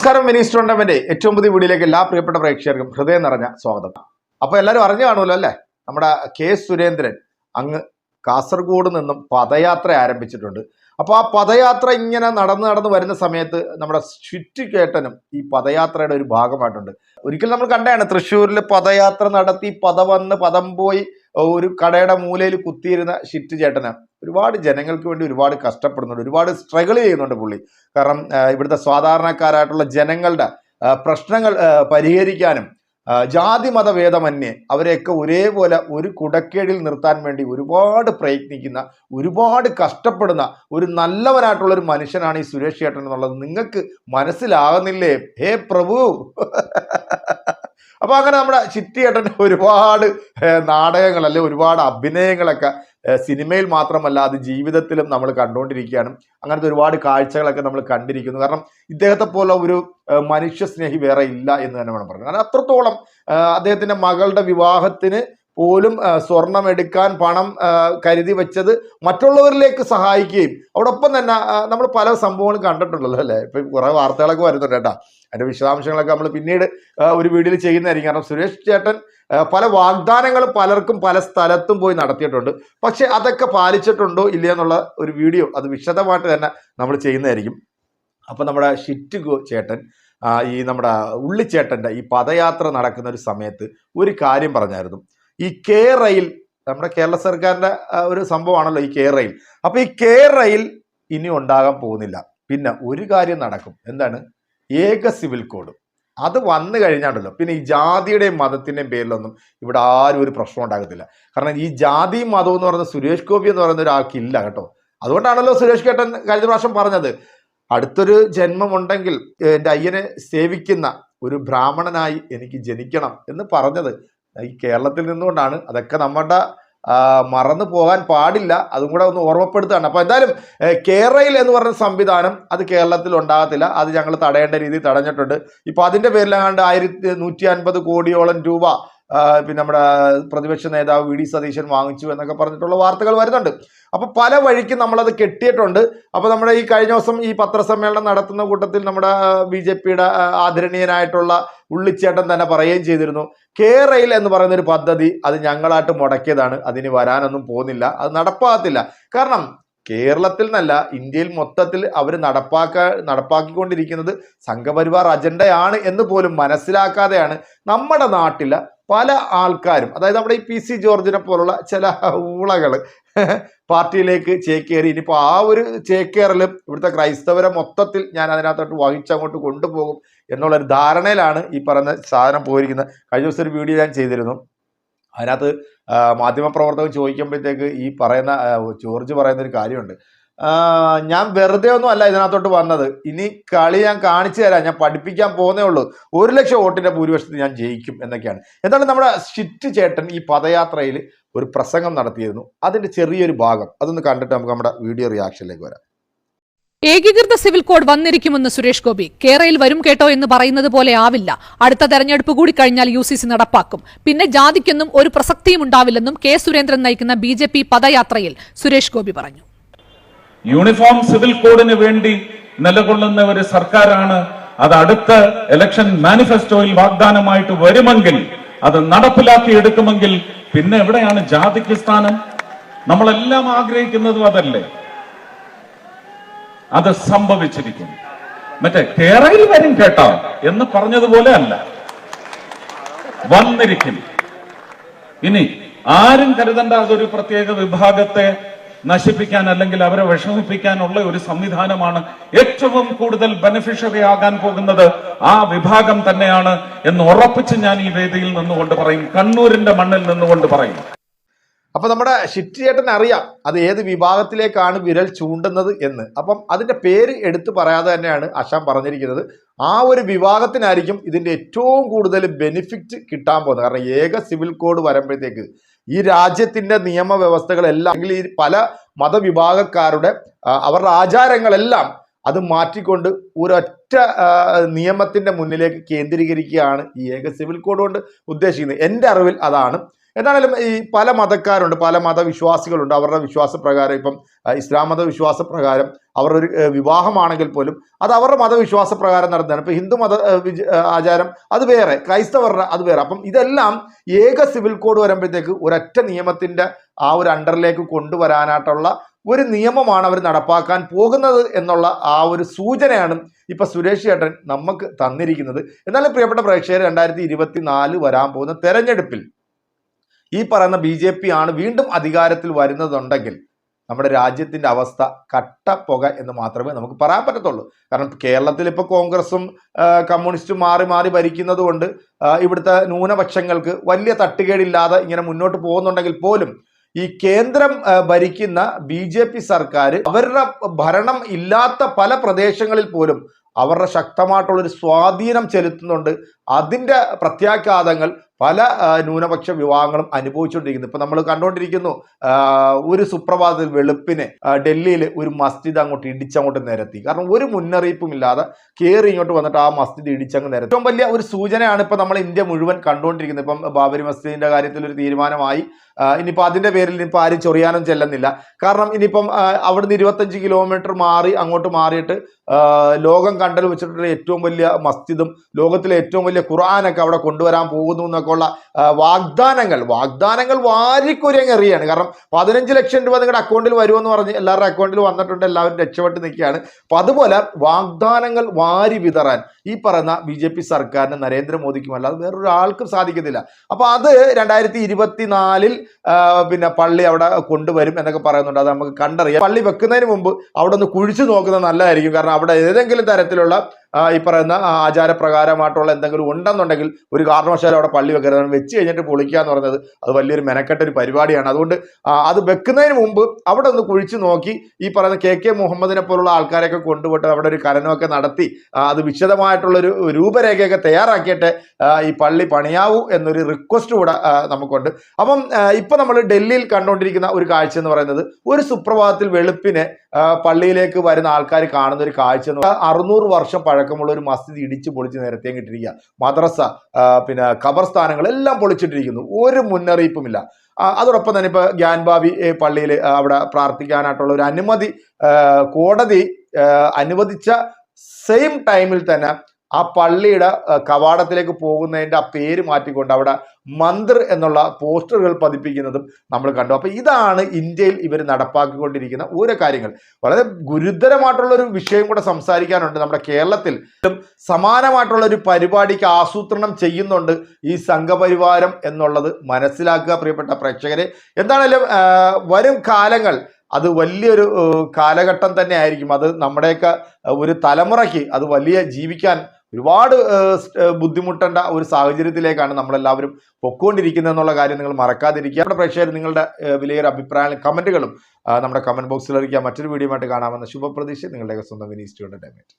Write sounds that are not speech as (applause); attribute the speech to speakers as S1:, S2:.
S1: നമസ്കാരം minister tournament ഏറ്റവും പുതിയ വീഡിയോയിലേക്ക് എല്ലാ പ്രിയപ്പെട്ട പ്രേക്ഷകർക്കും ഹൃദയം നിറഞ്ഞ സ്വാഗതം. അപ്പൊ എല്ലാവരും അറിഞ്ഞു കാണുമല്ലോ അല്ലേ? നമ്മുടെ കെ സുരേന്ദ്രൻ അങ്ങ് കാസർഗോഡ് നിന്നും പദയാത്ര ആരംഭിച്ചിട്ടുണ്ട്. അപ്പോൾ ആ പദയാത്ര ഇങ്ങനെ നടന്ന് നടന്ന് വരുന്ന സമയത്ത് നമ്മുടെ ചുറ്റി കേട്ടനും ഈ പദയാത്രയുടെ ഒരു ഭാഗമായിട്ടുണ്ട്. ഒരിക്കൽ നമ്മൾ കണ്ടതാണ് തൃശ്ശൂരിൽ പദയാത്ര നടത്തി പദ വന്ന് പദം പോയി ഒരു കടയുടെ മൂലയിൽ കുത്തിയിരുന്ന ഷിറ്റ് ചേട്ടന് ഒരുപാട് ജനങ്ങൾക്ക് വേണ്ടി ഒരുപാട് കഷ്ടപ്പെടുന്നുണ്ട്. ഒരുപാട് സ്ട്രഗിൾ ചെയ്യുന്നുണ്ട് പുള്ളി. കാരണം ഇവിടുത്തെ സാധാരണക്കാരായിട്ടുള്ള ജനങ്ങളുടെ പ്രശ്നങ്ങൾ പരിഹരിക്കാനും ജാതി മതഭേദമന്യേ അവരെയൊക്കെ ഒരേപോലെ ഒരു കുടക്കേടിൽ നിർത്താൻ വേണ്ടി ഒരുപാട് പ്രയത്നിക്കുന്ന ഒരുപാട് കഷ്ടപ്പെടുന്ന ഒരു നല്ലവനായിട്ടുള്ള ഒരു മനുഷ്യനാണ് ഈ സുരേഷ് ചേട്ടൻ എന്നുള്ളത് നിങ്ങൾക്ക് മനസ്സിലാകുന്നില്ലേ? ഹേ പ്രഭു! (laughs) അപ്പോൾ അങ്ങനെ നമ്മുടെ ചിറ്റിയേട്ടന്റെ ഒരുപാട് നാടകങ്ങൾ അല്ലെ ഒരുപാട് അഭിനയങ്ങളൊക്കെ സിനിമയിൽ മാത്രമല്ല അത് ജീവിതത്തിലും നമ്മൾ കണ്ടുകൊണ്ടിരിക്കുകയാണ്. അങ്ങനത്തെ ഒരുപാട് കാഴ്ചകളൊക്കെ നമ്മൾ കണ്ടിരിക്കുന്നു. കാരണം ഇദ്ദേഹത്തെ പോലെ ഒരു മനുഷ്യസ്നേഹി മനുഷ്യ സ്നേഹി വേറെ ഇല്ല എന്ന് തന്നെ വേണം പറയാൻ കാരണം അത്രത്തോളം അദ്ദേഹത്തിന്റെ മകളുടെ വിവാഹത്തിന് പോലും സ്വർണം എടുക്കാൻ പണം കരുതി വെച്ചത് മറ്റുള്ളവരിലേക്ക് സഹായിക്കുകയും അവിടൊപ്പം തന്നെ നമ്മൾ പല സംഭവങ്ങളും കണ്ടിട്ടുണ്ടല്ലോ അല്ലേ? ഇപ്പം കുറെ വാർത്തകളൊക്കെ വരുന്നുണ്ട് കേട്ടോ. അതിന്റെ വിശദാംശങ്ങളൊക്കെ നമ്മൾ പിന്നീട് ഒരു വീഡിയോയിൽ ചെയ്യുന്നതായിരിക്കും. കാരണം സുരേഷ് ചേട്ടൻ പല വാഗ്ദാനങ്ങളും പലർക്കും പല സ്ഥലത്തും പോയി നടത്തിയിട്ടുണ്ട്. പക്ഷെ അതൊക്കെ പാലിച്ചിട്ടുണ്ടോ ഇല്ല എന്നുള്ള ഒരു വീഡിയോ അത് വിശദമായിട്ട് തന്നെ നമ്മൾ ചെയ്യുന്നതായിരിക്കും. അപ്പം നമ്മുടെ ഷിറ്റ് ചേട്ടൻ ഈ നമ്മുടെ ഉള്ളിച്ചേട്ടന്റെ ഈ പദയാത്ര നടക്കുന്ന ഒരു സമയത്ത് ഒരു കാര്യം പറഞ്ഞായിരുന്നു. ഈ കെ റെയിൽ നമ്മുടെ കേരള സർക്കാരിന്റെ ഒരു സംഭവമാണല്ലോ ഈ കെ റെയിൽ. അപ്പൊ ഈ കെ റെയിൽ ഇനി ഉണ്ടാകാൻ പോകുന്നില്ല. പിന്നെ ഒരു കാര്യം നടക്കും. എന്താണ്? ഏക സിവിൽ കോഡ്. അത് വന്നു കഴിഞ്ഞാണ്ടല്ലോ പിന്നെ ഈ ജാതിയുടെയും മതത്തിന്റെയും പേരിലൊന്നും ഇവിടെ ആരും ഒരു പ്രശ്നം ഉണ്ടാകത്തില്ല. കാരണം ഈ ജാതി മതവും എന്ന് പറയുന്ന സുരേഷ് ഗോപി എന്ന് പറയുന്ന ഒരാൾക്കില്ല കേട്ടോ. അതുകൊണ്ടാണല്ലോ സുരേഷ് കേട്ടൻ കഴിഞ്ഞ പ്രാവശ്യം പറഞ്ഞത്. അടുത്തൊരു ജന്മമുണ്ടെങ്കിൽ എന്റെ അയ്യനെ സേവിക്കുന്ന ഒരു ബ്രാഹ്മണനായി എനിക്ക് ജനിക്കണം എന്ന് പറഞ്ഞത്. ഈ കേരളത്തിൽ നിന്നുകൊണ്ടാണ്. അതൊക്കെ നമ്മുടെ മറന്നു പോകാൻ പാടില്ല. അതും കൂടെ ഒന്ന് ഓർമ്മപ്പെടുത്തുകയാണ്. അപ്പോൾ എന്തായാലും കേരളയിൽ എന്ന് പറഞ്ഞ സംവിധാനം അത് കേരളത്തിൽ ഉണ്ടാകത്തില്ല. അത് ഞങ്ങൾ തടയേണ്ട രീതിയിൽ തടഞ്ഞിട്ടുണ്ട്. ഇപ്പോൾ അതിന്റെ പേരിലാണ്ട് ആയിരത്തി നൂറ്റി അൻപത് കോടിയോളം രൂപ പിന്നെ നമ്മുടെ പ്രതിപക്ഷ നേതാവ് വി ഡി സതീശൻ വാങ്ങിച്ചു എന്നൊക്കെ പറഞ്ഞിട്ടുള്ള വാർത്തകൾ വരുന്നുണ്ട്. അപ്പൊ പല വഴിക്കും നമ്മളത് കെട്ടിയിട്ടുണ്ട്. അപ്പൊ നമ്മുടെ ഈ കഴിഞ്ഞ ദിവസം ഈ പത്രസമ്മേളനം നടത്തുന്ന കൂട്ടത്തിൽ നമ്മുടെ ബി ജെ പിയുടെ ആദരണീയനായിട്ടുള്ള ഉള്ളിച്ചേട്ടൻ തന്നെ പറയുകയും ചെയ്തിരുന്നു. കേരയിൽ എന്ന് പറയുന്ന ഒരു പദ്ധതി അത് ഞങ്ങളായിട്ട് മുടക്കിയതാണ്. അതിന് വരാനൊന്നും പോകുന്നില്ല. അത് നടപ്പാകത്തില്ല. കാരണം കേരളത്തിൽ നിന്നല്ല ഇന്ത്യയിൽ മൊത്തത്തിൽ അവർ നടപ്പാക്ക നടപ്പാക്കിക്കൊണ്ടിരിക്കുന്നത് സംഘപരിവാർ അജണ്ടയാണ് എന്ന് പോലും മനസ്സിലാക്കാതെയാണ്. നമ്മുടെ നാട്ടിലെ പല ആൾക്കാരും അതായത് നമ്മുടെ ഈ പി സി ജോർജിനെ പോലുള്ള ചില ഊളകൾ പാർട്ടിയിലേക്ക് ചേക്കേറി. ഇനിയിപ്പോൾ ആ ഒരു ചേക്കേറലും ഇവിടുത്തെ ക്രൈസ്തവരെ മൊത്തത്തിൽ ഞാൻ അതിനകത്തോട്ട് വഹിച്ചങ്ങോട്ട് കൊണ്ടുപോകും എന്നുള്ളൊരു ധാരണയിലാണ് ഈ പറയുന്ന സാധനം പോയിരിക്കുന്നത്. കഴിഞ്ഞ ദിവസം ഒരു വീഡിയോ ഞാൻ ചെയ്തിരുന്നു. അതിനകത്ത് മാധ്യമപ്രവർത്തകർ ചോദിക്കുമ്പോഴത്തേക്ക് ഈ പറയുന്ന ജോർജ് പറയുന്ന ഒരു കാര്യമുണ്ട്. ഞാൻ വെറുതെ ഒന്നും അല്ല ഇതിനകത്തോട്ട് വന്നത്. ഇനി കളി ഞാൻ കാണിച്ചു തരാം. ഞാൻ പഠിപ്പിക്കാൻ പോകുന്നേ ഉള്ളൂ. ഒരു ലക്ഷം വോട്ടിന്റെ ഭൂരിപക്ഷത്തിൽ ഞാൻ ജയിക്കും എന്നൊക്കെയാണ്. എന്താണ് നമ്മുടെ ഷിറ്റ് ചേട്ടൻ ഈ പദയാത്രയിൽ ഒരു പ്രസംഗം നടത്തിയിരുന്നു. അതിന്റെ ചെറിയൊരു ഭാഗം അതൊന്ന് കണ്ടിട്ട് നമുക്ക് നമ്മുടെ വീഡിയോ റിയാക്ഷനിലേക്ക് വരാം.
S2: ഏകീകൃത സിവിൽ കോഡ് വന്നിരിക്കുമെന്ന് സുരേഷ് ഗോപി. കേരളയിൽ വരും കേട്ടോ എന്ന് പറയുന്നത് പോലെ ആവില്ല. അടുത്ത തെരഞ്ഞെടുപ്പ് കൂടി കഴിഞ്ഞാൽ യു നടപ്പാക്കും. പിന്നെ ജാതിക്കൊന്നും ഒരു പ്രസക്തിയും ഉണ്ടാവില്ലെന്നും കെ സുരേന്ദ്രൻ നയിക്കുന്ന ബി പദയാത്രയിൽ സുരേഷ് ഗോപി പറഞ്ഞു.
S3: യൂണിഫോം സിവിൽ കോഡിന് വേണ്ടി നിലകൊള്ളുന്ന ഒരു സർക്കാരാണ്. അത് അടുത്ത ഇലക്ഷൻ മാനിഫെസ്റ്റോയിൽ വാഗ്ദാനമായിട്ട് വരുമെങ്കിൽ അത് നടപ്പിലാക്കി എടുക്കുമെങ്കിൽ പിന്നെ എവിടെയാണ് ജാതിക്ക് സ്ഥാനം? നമ്മളെല്ലാം ആഗ്രഹിക്കുന്നതും അതല്ലേ? അത് സംഭവിച്ചിരിക്കും മറ്റേ കേരളയിൽ വരും കേട്ടോ എന്ന് പറഞ്ഞതുപോലെ അല്ല. വന്നിരിക്കും ഇനി ആരും കരുതണ്ട അതൊരു പ്രത്യേക വിഭാഗത്തെ നശിപ്പിക്കാൻ അല്ലെങ്കിൽ അവരെ വിഷമിപ്പിക്കാനുള്ള ഒരു സംവിധാനമാണ് ഏറ്റവും കൂടുതൽ ബെനിഫിഷ്യറി ആകാൻ പോകുന്നത് ആ വിഭാഗം തന്നെയാണ് എന്ന് ഉറപ്പിച്ച് ഞാൻ ഈ വേദിയിൽ നിന്നുകൊണ്ട് പറയും. കണ്ണൂരിന്റെ മണ്ണിൽ നിന്നുകൊണ്ട് പറയും.
S1: അപ്പൊ നമ്മുടെ ഷിറ്റിയേട്ടൻ അറിയാം അത് ഏത് വിഭാഗത്തിലേക്കാണ് വിരൽ ചൂണ്ടുന്നത് എന്ന്. അപ്പം അതിന്റെ പേര് എടുത്തു പറയാതെ തന്നെയാണ് അഷാം പറഞ്ഞിരിക്കുന്നത്. ആ ഒരു വിഭാഗത്തിനായിരിക്കും ഇതിന്റെ ഏറ്റവും കൂടുതൽ ബെനിഫിറ്റ് കിട്ടാൻ പോകുന്നത്. കാരണം ഏക സിവിൽ കോഡ് വരുമ്പോഴത്തേക്ക് ഈ രാജ്യത്തിന്റെ നിയമവ്യവസ്ഥകളെല്ലാം അല്ലെങ്കിൽ ഈ പല മതവിഭാഗക്കാരുടെ അവരുടെ ആചാരങ്ങളെല്ലാം അത് മാറ്റിക്കൊണ്ട് ഒരൊറ്റ നിയമത്തിന്റെ മുന്നിലേക്ക് കേന്ദ്രീകരിക്കുകയാണ് ഈ ഏക സിവിൽ കോഡ് കൊണ്ട് ഉദ്ദേശിക്കുന്നത്. എന്റെ അറിവിൽ അതാണ് എന്നാലും ഈ പല മതക്കാരുണ്ട് പല മതവിശ്വാസികളുണ്ട് അവരുടെ വിശ്വാസപ്രകാരം ഇപ്പം ഇസ്ലാം മതവിശ്വാസ പ്രകാരം അവരുടെ ഒരു വിവാഹമാണെങ്കിൽ പോലും അത് അവരുടെ മതവിശ്വാസ പ്രകാരം നടത്തുന്നതാണ് ഇപ്പം ഹിന്ദു മത ആചാരം അത് വേറെ ക്രൈസ്തവരുടെ അത് വേറെ. അപ്പം ഇതെല്ലാം ഏക സിവിൽ കോഡ് വരുമ്പോഴത്തേക്ക് ഒരൊറ്റ നിയമത്തിന്റെ ആ ഒരു അണ്ടറിലേക്ക് കൊണ്ടുവരാനായിട്ടുള്ള ഒരു നിയമമാണ് അവർ നടപ്പാക്കാൻ പോകുന്നത് എന്നുള്ള ആ ഒരു സൂചനയാണ് ഇപ്പം സുരേഷ് ചേട്ടൻ നമുക്ക് തന്നിരിക്കുന്നത്. എന്നാലും പ്രിയപ്പെട്ട പ്രേക്ഷകർ രണ്ടായിരത്തി ഇരുപത്തിനാല് വരാൻ പോകുന്ന തെരഞ്ഞെടുപ്പിൽ ഈ പറയുന്ന ബി ജെ പി ആണ് വീണ്ടും അധികാരത്തിൽ വരുന്നതുണ്ടെങ്കിൽ നമ്മുടെ രാജ്യത്തിന്റെ അവസ്ഥ കട്ടപ്പുക എന്ന് മാത്രമേ നമുക്ക് പറയാൻ പറ്റത്തുള്ളൂ. കാരണം കേരളത്തിൽ ഇപ്പോൾ കോൺഗ്രസും കമ്മ്യൂണിസ്റ്റും മാറി മാറി ഭരിക്കുന്നത് കൊണ്ട് ഇവിടുത്തെ ന്യൂനപക്ഷങ്ങൾക്ക് വലിയ തട്ടുകേടില്ലാതെ ഇങ്ങനെ മുന്നോട്ട് പോകുന്നുണ്ടെങ്കിൽ പോലും ഈ കേന്ദ്രം ഭരിക്കുന്ന ബി ജെ പി സർക്കാർ അവരുടെ ഭരണം ഇല്ലാത്ത പല പ്രദേശങ്ങളിൽ പോലും അവരുടെ ശക്തമായിട്ടുള്ളൊരു സ്വാധീനം ചെലുത്തുന്നുണ്ട്. അതിന്റെ പ്രത്യാഘാതങ്ങൾ പല ന്യൂനപക്ഷ വിഭാഗങ്ങളും അനുഭവിച്ചുകൊണ്ടിരിക്കുന്നു. ഇപ്പൊ നമ്മൾ കണ്ടുകൊണ്ടിരിക്കുന്നു ഒരു സുപ്രഭാതത്തിൽ വെളുപ്പിന് ഡൽഹിയിൽ ഒരു മസ്ജിദ് അങ്ങോട്ട് ഇടിച്ചങ്ങോട്ട് നിരത്തി. കാരണം ഒരു മുന്നറിയിപ്പും ഇല്ലാതെ കയറി ഇങ്ങോട്ട് വന്നിട്ട് ആ മസ്ജിദ് ഇടിച്ചങ്ങ് നിരത്തി. ഏറ്റവും വലിയ ഒരു സൂചനയാണ് ഇപ്പൊ നമ്മൾ ഇന്ത്യ മുഴുവൻ കണ്ടുകൊണ്ടിരിക്കുന്നത് ഇപ്പം ബാബരി മസ്ജിദിന്റെ കാര്യത്തിൽ ഒരു തീരുമാനമായി. ഇനിയിപ്പോൾ അതിന്റെ പേരിൽ ഇനിയിപ്പോൾ ആരും ചൊറിയാനും ചെല്ലുന്നില്ല. കാരണം ഇനിയിപ്പം അവിടുന്ന് ഇരുപത്തഞ്ച് കിലോമീറ്റർ മാറി അങ്ങോട്ട് മാറിയിട്ട് ലോകം കണ്ടൽ വെച്ചിട്ടുള്ള ഏറ്റവും വലിയ മസ്ജിദും ലോകത്തിലെ ഏറ്റവും വലിയ ഖുർആാനൊക്കെ അവിടെ കൊണ്ടുവരാൻ പോകുന്നു എന്നൊക്കെ ഉള്ള വാഗ്ദാനങ്ങൾ വാഗ്ദാനങ്ങൾ വാരിക്കുരങ്ങ് എറിയാണ്. കാരണം പതിനഞ്ച് ലക്ഷം രൂപ നിങ്ങളുടെ അക്കൗണ്ടിൽ വരുമെന്ന് പറഞ്ഞ് എല്ലാവരുടെ അക്കൗണ്ടിൽ വന്നിട്ടുണ്ട് എല്ലാവരും രക്ഷപ്പെട്ട് നിൽക്കുകയാണ്. അപ്പം അതുപോലെ വാഗ്ദാനങ്ങൾ വാരി വിതറാൻ ഈ പറയുന്ന ബി ജെ പി സർക്കാരിന് നരേന്ദ്രമോദിക്കും അല്ലാതെ വേറൊരാൾക്കും സാധിക്കത്തില്ല അപ്പോൾ അത് രണ്ടായിരത്തി ഇരുപത്തിനാലിൽ പിന്നെ പള്ളി അവിടെ കൊണ്ടുവരും എന്നൊക്കെ പറയുന്നുണ്ട്. അത് നമുക്ക് കണ്ടറിയാം. പള്ളി വെക്കുന്നതിന് മുമ്പ് അവിടെ ഒന്ന് കുഴിച്ചു നോക്കുന്നത് നല്ലതായിരിക്കും. കാരണം അവിടെ ഏതെങ്കിലും തരത്തിലുള്ള ഈ പറയുന്ന ആചാരപ്രകാരമായിട്ടുള്ള എന്തെങ്കിലും ഉണ്ടെന്നുണ്ടെങ്കിൽ ഒരു കാരണവശാലും അവിടെ പള്ളി വെക്കരുത്. വെച്ച് കഴിഞ്ഞിട്ട് പൊളിക്കുക എന്ന് പറയുന്നത് അത് വലിയൊരു മെനക്കെട്ട ഒരു പരിപാടിയാണ്. അതുകൊണ്ട് അത് വെക്കുന്നതിന് മുമ്പ് അവിടെ ഒന്ന് കുഴിച്ചു നോക്കി ഈ പറയുന്ന കെ കെ മുഹമ്മദിനെ പോലുള്ള ആൾക്കാരെയൊക്കെ കൊണ്ടുപോയിട്ട് അവിടെ ഒരു കലനമൊക്കെ നടത്തി അത് വിശദമായിട്ടുള്ളൊരു രൂപരേഖയൊക്കെ തയ്യാറാക്കിയിട്ട് ഈ പള്ളി പണിയാവൂ എന്നൊരു റിക്വസ്റ്റ് കൂടെ നമുക്കുണ്ട്. അപ്പം ഇപ്പം നമ്മൾ ഡൽഹിയിൽ കണ്ടുകൊണ്ടിരിക്കുന്ന ഒരു കാഴ്ച എന്ന് പറയുന്നത് ഒരു സുപ്രഭാതത്തിൽ വെളുപ്പിന് പള്ളിയിലേക്ക് വരുന്ന ആൾക്കാർ കാണുന്ന ഒരു കാഴ്ച അറുന്നൂറ് വർഷം പഴക്കമുള്ള ഒരു മസ്ജിദ് ഇടിച്ച് പൊളിച്ച് നിരത്തിയിട്ടിരിക്കുക മദ്രസ പിന്നെ ഖബർസ്ഥാനങ്ങൾ എല്ലാം പൊളിച്ചിട്ടിരിക്കുന്നു. ഒരു മുന്നറിയിപ്പുമില്ല. അതോടൊപ്പം തന്നെ ഇപ്പൊ ഗ്യാൻബാബി പള്ളിയിൽ അവിടെ പ്രാർത്ഥിക്കാനായിട്ടുള്ള ഒരു അനുമതി കോടതി അനുവദിച്ച സെയിം ടൈമിൽ തന്നെ ആ പള്ളിയുടെ കവാടത്തിലേക്ക് പോകുന്നതിന്റെ ആ പേര് മാറ്റിക്കൊണ്ട് അവിടെ മന്ദിർ എന്നുള്ള പോസ്റ്ററുകൾ പതിപ്പിക്കുന്നതും നമ്മൾ കണ്ടു. അപ്പോൾ ഇതാണ് ഇന്ത്യയിൽ ഇവർ നടപ്പാക്കിക്കൊണ്ടിരിക്കുന്ന ഓരോ കാര്യങ്ങൾ. വളരെ ഗുരുതരമായിട്ടുള്ള ഒരു വിഷയം കൂടെ സംസാരിക്കാനുണ്ട് നമ്മുടെ കേരളത്തിൽ. സമാനമായിട്ടുള്ള ഒരു പരിപാടിക്ക് ആസൂത്രണം ചെയ്യുന്നുണ്ട് ഈ സംഘപരിവാരം എന്നുള്ളത് മനസ്സിലാക്കുക പ്രിയപ്പെട്ട പ്രേക്ഷകരെ. എന്താണേലും വരും കാലങ്ങൾ അത് വലിയൊരു കാലഘട്ടം തന്നെ ആയിരിക്കും അത് നമ്മുടെയൊക്കെ ഒരു തലമുറയ്ക്ക് അത് വലിയ ജീവിക്കാൻ ഒരുപാട് ബുദ്ധിമുട്ടേണ്ട ഒരു സാഹചര്യത്തിലേക്കാണ് നമ്മളെല്ലാവരും പൊക്കോണ്ടിരിക്കുന്നത് എന്നുള്ള കാര്യം നിങ്ങൾ മറക്കാതിരിക്കുക. നമ്മുടെ പ്രേക്ഷകർ നിങ്ങളുടെ വിലയേറെ അഭിപ്രായങ്ങളും കമന്റുകളും നമ്മുടെ കമന്റ് ബോക്സിൽ അറിയിക്കുക. മറ്റൊരു വീഡിയോ ആയിട്ട് കാണാമെന്ന ശുഭപ്രതീക്ഷ. നിങ്ങളുടെ സ്വന്തം വിനീസ്റ്റ് എന്റർടൈൻമെന്റ്